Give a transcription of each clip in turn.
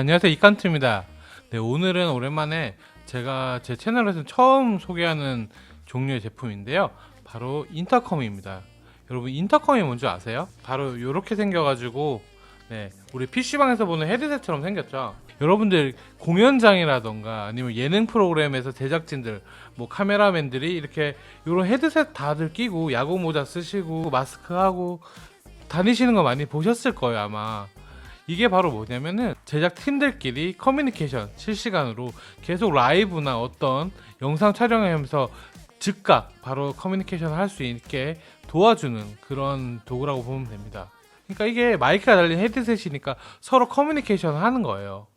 네, 안녕하세요. 이칸트입니다. 네, 오늘은 오랜만에 제가 제 채널에서 처음 소개하는 종류의 제품인데요. 바로 인터컴입니다. 여러분, 인터컴이 뭔지 아세요? 바로 이렇게 생겨가지고, 네, 우리 PC방에서 보는 헤드셋처럼 생겼죠. 여러분들 공연장이라던가 아니면 예능 프로그램에서 제작진들, 뭐 카메라맨들이 이렇게 이런 헤드셋 다들 끼고 야구 모자 쓰시고 마스크 하고 다니시는 거 많이 보셨을 거예요, 아마. 이게 바로 뭐냐면은 제작 팀들끼리 커뮤니케이션 실시간으로 계속 라이브나 어떤 영상 촬영하면서 즉각 바로 커뮤니케이션을 할 수 있게 도와주는 그런 도구라고 보면 됩니다. 그러니까 이게 마이크가 달린 헤드셋이니까 서로 커뮤니케이션을 하는 거예요.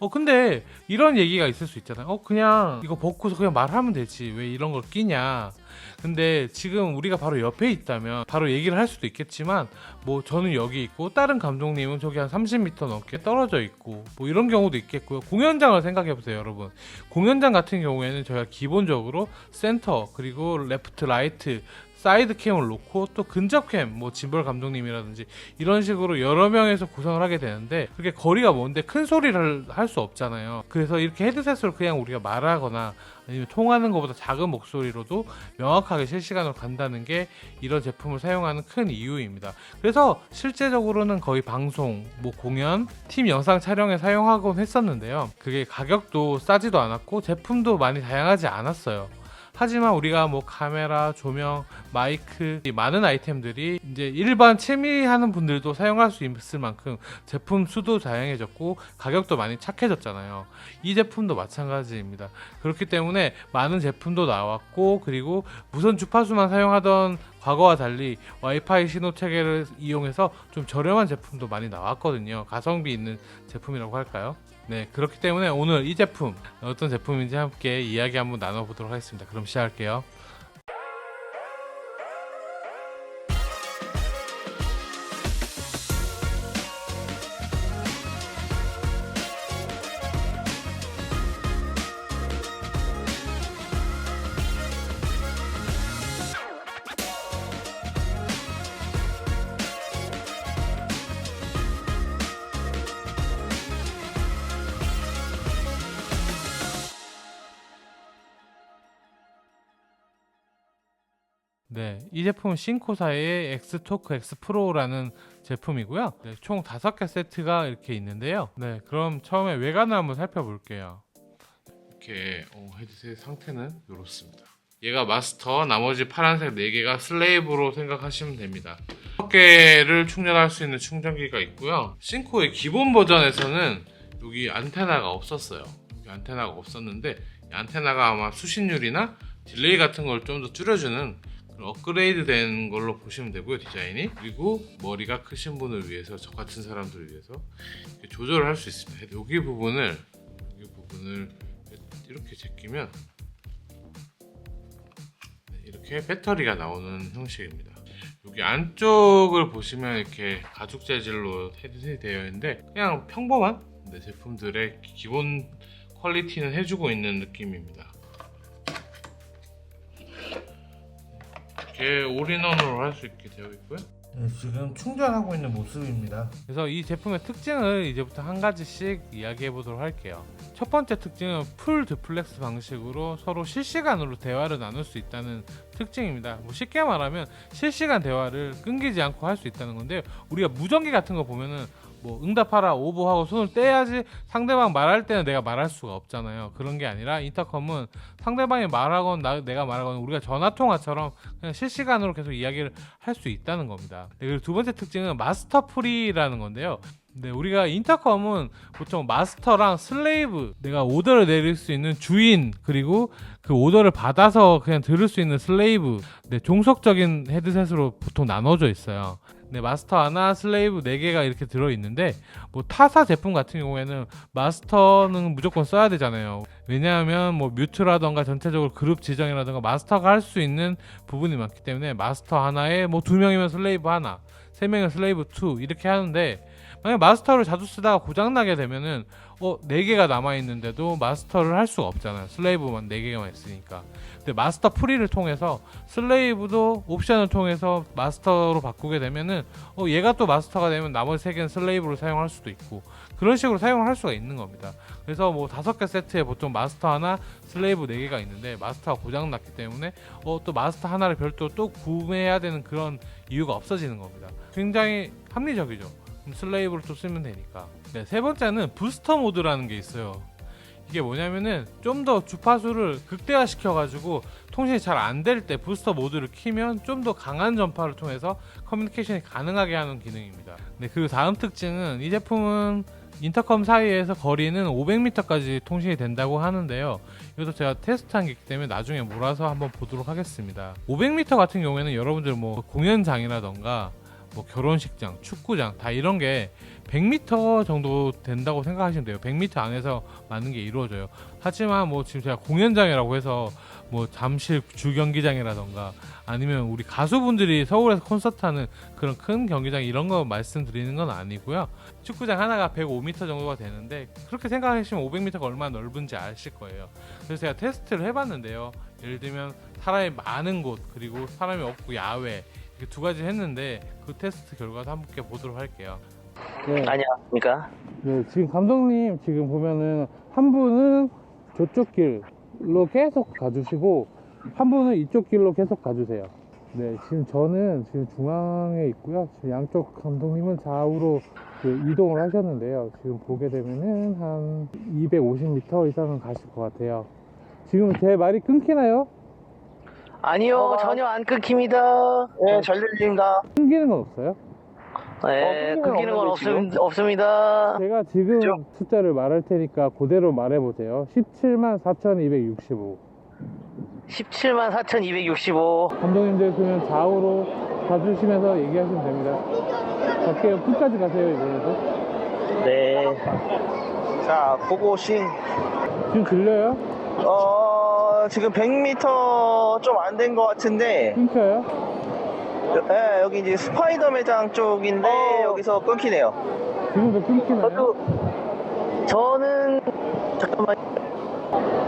어 근데 이런 얘기가 있을 수 있잖아요. 어 그냥 이거 벗고서 그냥 말하면 되지 왜 이런 걸 끼냐. 근데 지금 우리가 바로 옆에 있다면 바로 얘기를 할 수도 있겠지만 뭐 저는 여기 있고 다른 감독님은 저기 한 30m 넘게 떨어져 있고 뭐 이런 경우도 있겠고요. 공연장을 생각해 보세요, 여러분. 공연장 같은 경우에는 저희가 기본적으로 센터 그리고 레프트 라이트 사이드 캠을 놓고 또 근접 캠, 뭐 진벌 감독님이라든지 이런 식으로 여러 명에서 구성을 하게 되는데 그게 거리가 먼데 큰 소리를 할 수 없잖아요. 그래서 이렇게 헤드셋으로 그냥 우리가 말하거나 아니면 통하는 것보다 작은 목소리로도 명확하게 실시간으로 간다는 게 이런 제품을 사용하는 큰 이유입니다. 그래서 실제적으로는 거의 방송, 뭐 공연, 팀 영상 촬영에 사용하곤 했었는데요. 그게 가격도 싸지도 않았고 제품도 많이 다양하지 않았어요. 하지만 우리가 뭐 카메라, 조명, 마이크 이 많은 아이템들이 이제 일반 취미하는 분들도 사용할 수 있을 만큼 제품 수도 다양해졌고 가격도 많이 착해졌잖아요. 이 제품도 마찬가지입니다. 그렇기 때문에 많은 제품도 나왔고 그리고 무선 주파수만 사용하던 과거와 달리 와이파이 신호 체계를 이용해서 좀 저렴한 제품도 많이 나왔거든요. 가성비 있는 제품이라고 할까요? 네, 그렇기 때문에 오늘 이 제품 어떤 제품인지 함께 이야기 한번 나눠보도록 하겠습니다. 그럼 시작할게요. 네, 이 제품은 싱코사의 엑스토크 X 프로라는 제품이고요. 네, 총 5개 세트가 이렇게 있는데요. 네, 그럼 처음에 외관을 한번 살펴볼게요. 이렇게 어, 헤드셋 상태는 이렇습니다. 얘가 마스터, 나머지 파란색 4개가 슬레이브로 생각하시면 됩니다. 6개를 충전할 수 있는 충전기가 있고요. 싱코의 기본 버전에서는 여기 안테나가 없었어요. 여기 안테나가 없었는데 이 안테나가 아마 수신율이나 딜레이 같은 걸 좀 더 줄여주는 업그레이드 된 걸로 보시면 되고요 디자인이. 그리고 머리가 크신 분을 위해서 저 같은 사람들을 위해서 조절을 할 수 있습니다. 여기 부분을 여기 부분을 이렇게 제끼면 네, 이렇게 배터리가 나오는 형식입니다. 여기 안쪽을 보시면 이렇게 가죽 재질로 헤드셋이 되어 있는데 그냥 평범한 네, 제품들의 기본 퀄리티는 해주고 있는 느낌입니다 이렇게 올인원으로 할 수 있게 되어 있고요. 네, 지금 충전하고 있는 모습입니다. 그래서 이 제품의 특징을 이제부터 한 가지씩 이야기해 보도록 할게요. 첫 번째 특징은 풀 드플렉스 방식으로 서로 실시간으로 대화를 나눌 수 있다는 특징입니다. 뭐 쉽게 말하면 실시간 대화를 끊기지 않고 할 수 있다는 건데요. 우리가 무전기 같은 거 보면은 뭐 응답하라 오보하고 손을 떼야지 상대방 말할 때는 내가 말할 수가 없잖아요. 그런 게 아니라 인터컴은 상대방이 말하건 나, 내가 말하건 우리가 전화 통화처럼 그냥 실시간으로 계속 이야기를 할 수 있다는 겁니다. 네, 그리고 두 번째 특징은 마스터 프리라는 건데요. 네, 우리가 인터컴은 보통 마스터랑 슬레이브 내가 오더를 내릴 수 있는 주인 그리고 그 오더를 받아서 그냥 들을 수 있는 슬레이브 네, 종속적인 헤드셋으로 보통 나눠져 있어요. 네, 마스터 하나, 슬레이브 4개가 이렇게 들어있는데, 뭐 타사 제품 같은 경우에는 마스터는 무조건 써야 되잖아요. 왜냐하면 뭐 뮤트라던가 전체적으로 그룹 지정이라던가 마스터가 할 수 있는 부분이 많기 때문에 마스터 하나에 뭐 두 명이면 슬레이브 하나, 세 명이면 슬레이브 2 이렇게 하는데, 만약 마스터를 자주 쓰다가 고장 나게 되면은 어 4개가 남아 있는데도 마스터를 할 수가 없잖아요. 슬레이브만 4개만 있으니까. 근데 마스터 프리를 통해서 슬레이브도 옵션을 통해서 마스터로 바꾸게 되면은 어 얘가 또 마스터가 되면 나머지 3개는 슬레이브로 사용할 수도 있고 그런 식으로 사용을 할 수가 있는 겁니다. 그래서 뭐 다섯 개 세트에 보통 마스터 하나, 슬레이브 네 개가 있는데 마스터가 고장 났기 때문에 어 또 마스터 하나를 별도로 또 구매해야 되는 그런 이유가 없어지는 겁니다. 굉장히 합리적이죠. 슬레이브를 또 쓰면 되니까. 네, 세 번째는 부스터 모드라는 게 있어요. 이게 뭐냐면은 좀 더 주파수를 극대화 시켜가지고 통신이 잘 안 될 때 부스터 모드를 키면 좀 더 강한 전파를 통해서 커뮤니케이션이 가능하게 하는 기능입니다. 네, 그 다음 특징은 이 제품은 인터컴 사이에서 거리는 500m까지 통신이 된다고 하는데요. 이것도 제가 테스트한 게 있기 때문에 나중에 몰아서 한번 보도록 하겠습니다. 500m 같은 경우에는 여러분들 뭐 공연장이라던가 뭐 결혼식장, 축구장 다 이런 게 100m 정도 된다고 생각하시면 돼요. 100m 안에서 많은 게 이루어져요. 하지만 뭐 지금 제가 공연장이라고 해서 뭐 잠실 주경기장이라던가 아니면 우리 가수분들이 서울에서 콘서트 하는 그런 큰 경기장 이런 거 말씀드리는 건 아니고요. 축구장 하나가 105m 정도가 되는데 그렇게 생각하시면 500m가 얼마나 넓은지 아실 거예요. 그래서 제가 테스트를 해봤는데요. 예를 들면 사람이 많은 곳 그리고 사람이 없고 야외 이렇게 두 가지 했는데 그 테스트 결과도 함께 보도록 할게요. 네, 안녕하십니까? 네, 지금 감독님 지금 보면은 한 분은 저쪽 길로 계속 가주시고 한 분은 이쪽 길로 계속 가주세요. 네, 지금 저는 지금 중앙에 있고요. 지금 양쪽 감독님은 좌우로 그 이동을 하셨는데요. 지금 보게 되면은 한 250m 이상은 가실 것 같아요. 지금 제 말이 끊기나요? 아니요, 어, 전혀 안 끊깁니다. 네, 잘 들립니다. 끊기는 건 없어요? 네, 어, 끊기는 건 없는데, 없음, 없습니다. 제가 지금 그죠? 숫자를 말할 테니까 그대로 말해보세요. 17만 4,265. 17만 4,265. 감독님들 그러면 좌우로 봐주시면서 얘기하시면 됩니다. 갈게요. 끝까지 가세요, 이번에도. 네. 자, 고고싱. 지금 들려요? 어, 지금 100m 좀 안 된 것 같은데, 끊겨요? 예, 여기 이제 스파이더 매장 쪽인데, 어. 여기서 끊기네요. 지금도 끊기나요? 저도, 저는, 잠깐만.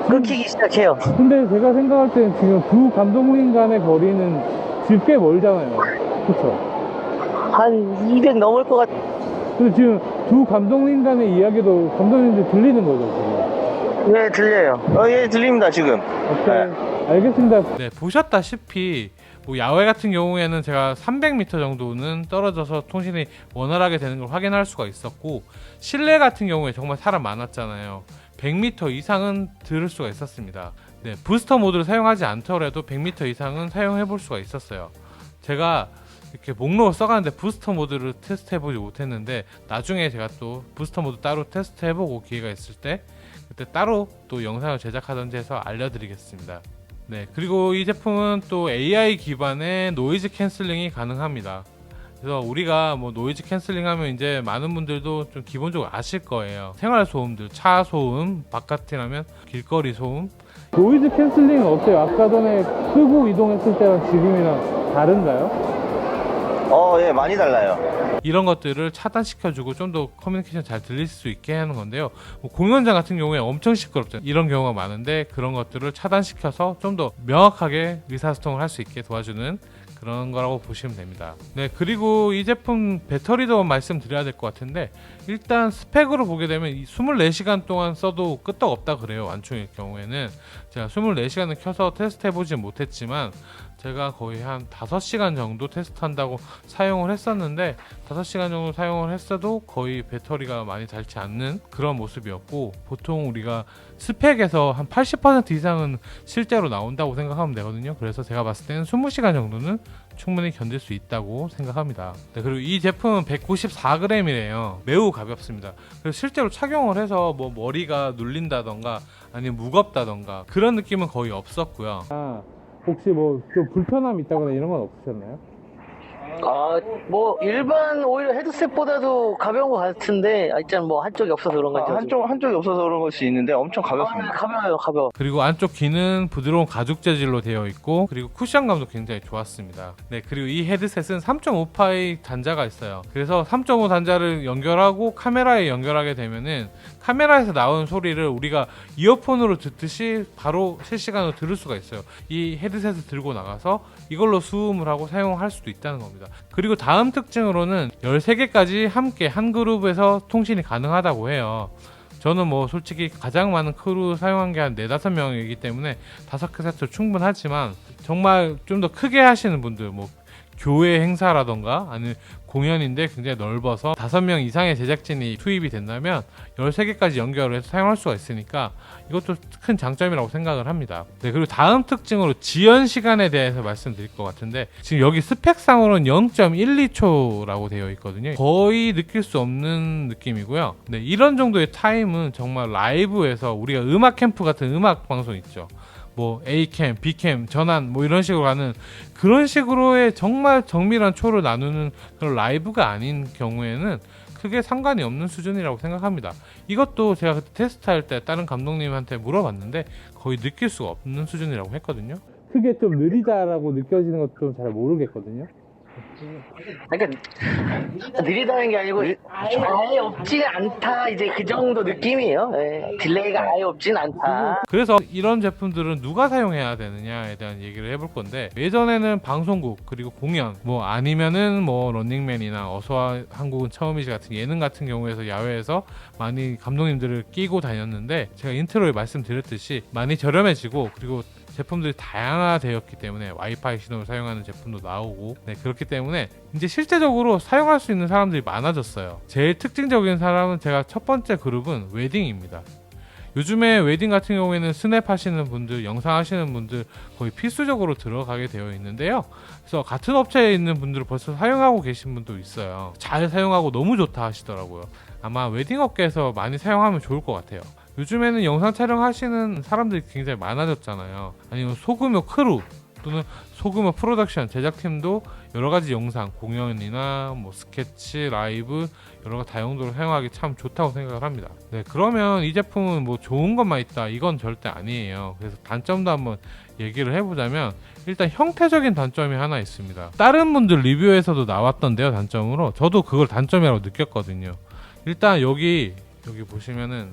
끊기기 시작해요. 근데 제가 생각할 때는 지금 두 감독님 간의 거리는 지금 꽤 멀잖아요. 그쵸? 한 200 넘을 것 같, 근데 지금 두 감독님 간의 이야기도 감독님들 들리는 거죠, 지금. 네, 들려요. 어, 예, 들립니다, 지금. 오케이. 알겠습니다. 네, 보셨다시피 뭐 야외 같은 경우에는 제가 300m 정도는 떨어져서 통신이 원활하게 되는 걸 확인할 수가 있었고 실내 같은 경우에 정말 사람 많았잖아요. 100m 이상은 들을 수가 있었습니다. 네, 부스터 모드를 사용하지 않더라도 100m 이상은 사용해 볼 수가 있었어요. 제가 이렇게 목록을 써가는데 부스터 모드를 테스트 해보지 못했는데 나중에 제가 또 부스터 모드 따로 테스트 해보고 기회가 있을 때 그때 따로 또 영상을 제작하던지 해서 알려드리겠습니다. 네, 그리고 이 제품은 또 AI 기반의 노이즈 캔슬링이 가능합니다. 그래서 우리가 뭐 노이즈 캔슬링 하면 이제 많은 분들도 좀 기본적으로 아실 거예요. 생활 소음들, 차 소음, 바깥이라면 길거리 소음. 노이즈 캔슬링은 어때요? 아까 전에 끄고 이동했을 때랑 지금이랑 다른가요? 어, 예, 많이 달라요. 이런 것들을 차단시켜주고 좀 더 커뮤니케이션 잘 들릴 수 있게 하는 건데요. 뭐 공연장 같은 경우에 엄청 시끄럽죠. 이런 경우가 많은데 그런 것들을 차단시켜서 좀 더 명확하게 의사소통을 할 수 있게 도와주는 그런 거라고 보시면 됩니다. 네, 그리고 이 제품 배터리도 말씀드려야 될 것 같은데 일단 스펙으로 보게 되면 이 24시간 동안 써도 끄떡 없다 그래요. 완충일 경우에는 제가 24시간을 켜서 테스트 해보지 못했지만 제가 거의 한 5시간 정도 테스트한다고 사용을 했었는데 5시간 정도 사용을 했어도 거의 배터리가 많이 닳지 않는 그런 모습이었고 보통 우리가 스펙에서 한 80% 이상은 실제로 나온다고 생각하면 되거든요. 그래서 제가 봤을 때는 20시간 정도는 충분히 견딜 수 있다고 생각합니다. 네, 그리고 이 제품은 194g이래요. 매우 가볍습니다. 그래서 실제로 착용을 해서 뭐 머리가 눌린다던가 아니면 무겁다던가 그런 느낌은 거의 없었고요. 아, 혹시 뭐 좀 불편함 있다거나 이런 건 없으셨나요? 아, 뭐 일반 오히려 헤드셋보다도 가벼운 것 같은데, 아, 일단 뭐 한쪽이 없어서 그런 아, 건지. 한쪽 한쪽이 없어서 그런 걸수 있는데 엄청 아, 가볍습니다. 가벼워요, 가벼워. 그리고 안쪽 귀는 부드러운 가죽 재질로 되어 있고 그리고 쿠션감도 굉장히 좋았습니다. 네, 그리고 이 헤드셋은 3.5파이 단자가 있어요. 그래서 3.5 단자를 연결하고 카메라에 연결하게 되면은 카메라에서 나오는 소리를 우리가 이어폰으로 듣듯이 바로 실시간으로 들을 수가 있어요. 이 헤드셋을 들고 나가서 이걸로 수음을 하고 사용할 수도 있다는 겁니다. 그리고 다음 특징으로는 13개까지 함께 한 그룹에서 통신이 가능하다고 해요. 저는 뭐 솔직히 가장 많은 크루 사용한 게한 4, 5명이기 때문에 다섯 개 세트 충분하지만 정말 좀 더 크게 하시는 분들 뭐 교회 행사라던가 아니면 공연인데 굉장히 넓어서 5명 이상의 제작진이 투입이 된다면 13개까지 연결을 해서 사용할 수가 있으니까 이것도 큰 장점이라고 생각을 합니다. 네, 그리고 다음 특징으로 지연 시간에 대해서 말씀드릴 것 같은데 지금 여기 스펙상으로는 0.12초라고 되어 있거든요. 거의 느낄 수 없는 느낌이고요. 네, 이런 정도의 타임은 정말 라이브에서 우리가 음악 캠프 같은 음악 방송 있죠. 뭐 A캠, B캠, 전환 뭐 이런 식으로 가는 그런 식으로의 정말 정밀한 초를 나누는 그런 라이브가 아닌 경우에는 크게 상관이 없는 수준이라고 생각합니다. 이것도 제가 그때 테스트할 때 다른 감독님한테 물어봤는데 거의 느낄 수가 없는 수준이라고 했거든요. 크게 좀 느리다라고 느껴지는 것도 잘 모르겠거든요. 그러니까 느리다는 게 아니고 아예 없지는 않다 이제 그 정도 느낌이에요. 예, 딜레이가 아예 없진 않다. 그래서 이런 제품들은 누가 사용해야 되느냐에 대한 얘기를 해볼 건데 예전에는 방송국 그리고 공연 뭐 아니면은 뭐 런닝맨이나 어서와 한국은 처음이지 같은 예능 같은 경우에서 야외에서 많이 감독님들을 끼고 다녔는데 제가 인트로에 말씀드렸듯이 많이 저렴해지고 그리고 제품들이 다양화되었기 때문에 와이파이 신호를 사용하는 제품도 나오고 네, 그렇기 때문에 이제 실제적으로 사용할 수 있는 사람들이 많아졌어요. 제일 특징적인 사람은 제가 첫 번째 그룹은 웨딩입니다. 요즘에 웨딩 같은 경우에는 스냅 하시는 분들, 영상 하시는 분들 거의 필수적으로 들어가게 되어 있는데요. 그래서 같은 업체에 있는 분들을 벌써 사용하고 계신 분도 있어요. 잘 사용하고 너무 좋다 하시더라고요. 아마 웨딩 업계에서 많이 사용하면 좋을 것 같아요. 요즘에는 영상 촬영하시는 사람들이 굉장히 많아졌잖아요. 아니면 소규모 크루 또는 소규모 프로덕션 제작팀도 여러 가지 영상 공연이나 뭐 스케치 라이브 여러 가지 다용도로 사용하기 참 좋다고 생각을 합니다. 네 그러면 이 제품은 뭐 좋은 것만 있다 이건 절대 아니에요. 그래서 단점도 한번 얘기를 해보자면 일단 형태적인 단점이 하나 있습니다. 다른 분들 리뷰에서도 나왔던데요 단점으로 저도 그걸 단점이라고 느꼈거든요. 일단 여기 여기 보시면은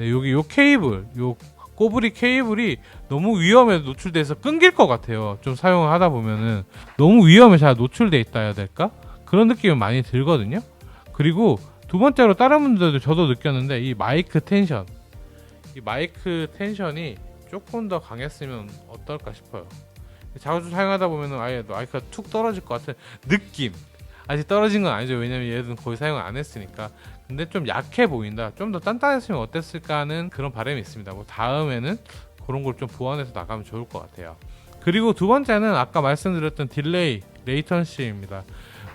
네, 여기 요 케이블 요 꼬부리 케이블이 너무 위험에 노출돼서 끊길 것 같아요. 좀 사용을 하다 보면은 너무 위험에 잘 노출돼 있다 해야 될까? 그런 느낌이 많이 들거든요. 그리고 두 번째로 다른 분들도 저도 느꼈는데 이 마이크 텐션, 이 마이크 텐션이 조금 더 강했으면 어떨까 싶어요. 자주 사용하다 보면은 아예 마이크가 툭 떨어질 것 같은 느낌. 아직 떨어진 건 아니죠. 왜냐면 얘들은 거의 사용을 안 했으니까. 근데 좀 약해 보인다. 좀 더 단단했으면 어땠을까 하는 그런 바람이 있습니다. 뭐 다음에는 그런 걸 좀 보완해서 나가면 좋을 것 같아요. 그리고 두 번째는 아까 말씀드렸던 딜레이, 레이턴시입니다.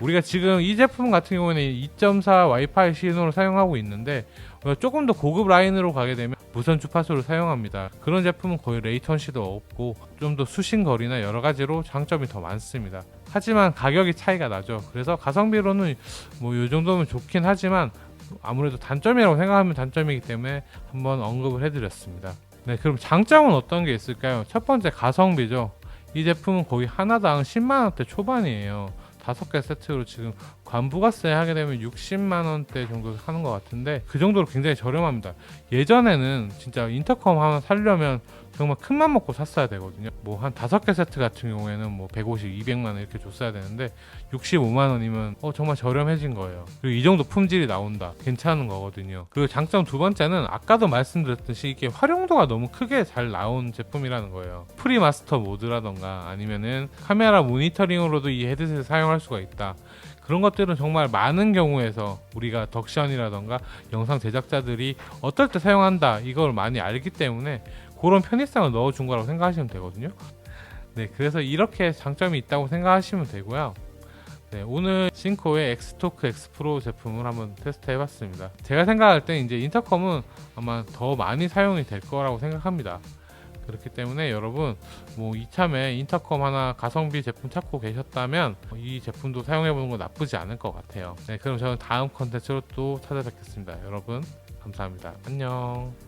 우리가 지금 이 제품 같은 경우에는 2.4 와이파이 신호를 사용하고 있는데 어, 조금 더 고급 라인으로 가게 되면 무선 주파수를 사용합니다. 그런 제품은 거의 레이턴시도 없고 좀 더 수신거리나 여러 가지로 장점이 더 많습니다. 하지만 가격이 차이가 나죠. 그래서 가성비로는 뭐 이 정도면 좋긴 하지만 아무래도 단점이라고 생각하면 단점이기 때문에 한번 언급을 해드렸습니다. 네, 그럼 장점은 어떤 게 있을까요? 첫 번째 가성비죠. 이 제품은 거의 하나당 10만 원대 초반이에요. 다섯 개 세트로 지금 관부가세 하게 되면 60만 원대 정도 하는 것 같은데 그 정도로 굉장히 저렴합니다. 예전에는 진짜 인터컴 하나 살려면 정말 큰맘 먹고 샀어야 되거든요. 뭐 한 다섯 개 세트 같은 경우에는 뭐 150, 200만 원 이렇게 줬어야 되는데 65만 원이면 어 정말 저렴해진 거예요. 그리고 이 정도 품질이 나온다. 괜찮은 거거든요. 그리고 장점 두 번째는 아까도 말씀드렸듯이 이게 활용도가 너무 크게 잘 나온 제품이라는 거예요. 프리마스터 모드라던가 아니면은 카메라 모니터링으로도 이 헤드셋을 사용할 수가 있다. 그런 것들은 정말 많은 경우에서 우리가 덕션이라던가 영상 제작자들이 어떨 때 사용한다 이걸 많이 알기 때문에 그런 편의성을 넣어준 거라고 생각하시면 되거든요. 네, 그래서 이렇게 장점이 있다고 생각하시면 되고요. 네, 오늘 싱코의 엑스토크 X 프로 제품을 한번 테스트 해봤습니다. 제가 생각할 때 이제 인터컴은 아마 더 많이 사용이 될 거라고 생각합니다. 그렇기 때문에 여러분 뭐 이참에 인터컴 하나 가성비 제품 찾고 계셨다면 이 제품도 사용해 보는 건 나쁘지 않을 것 같아요. 네, 그럼 저는 다음 컨텐츠로 또 찾아뵙겠습니다. 여러분 감사합니다. 안녕.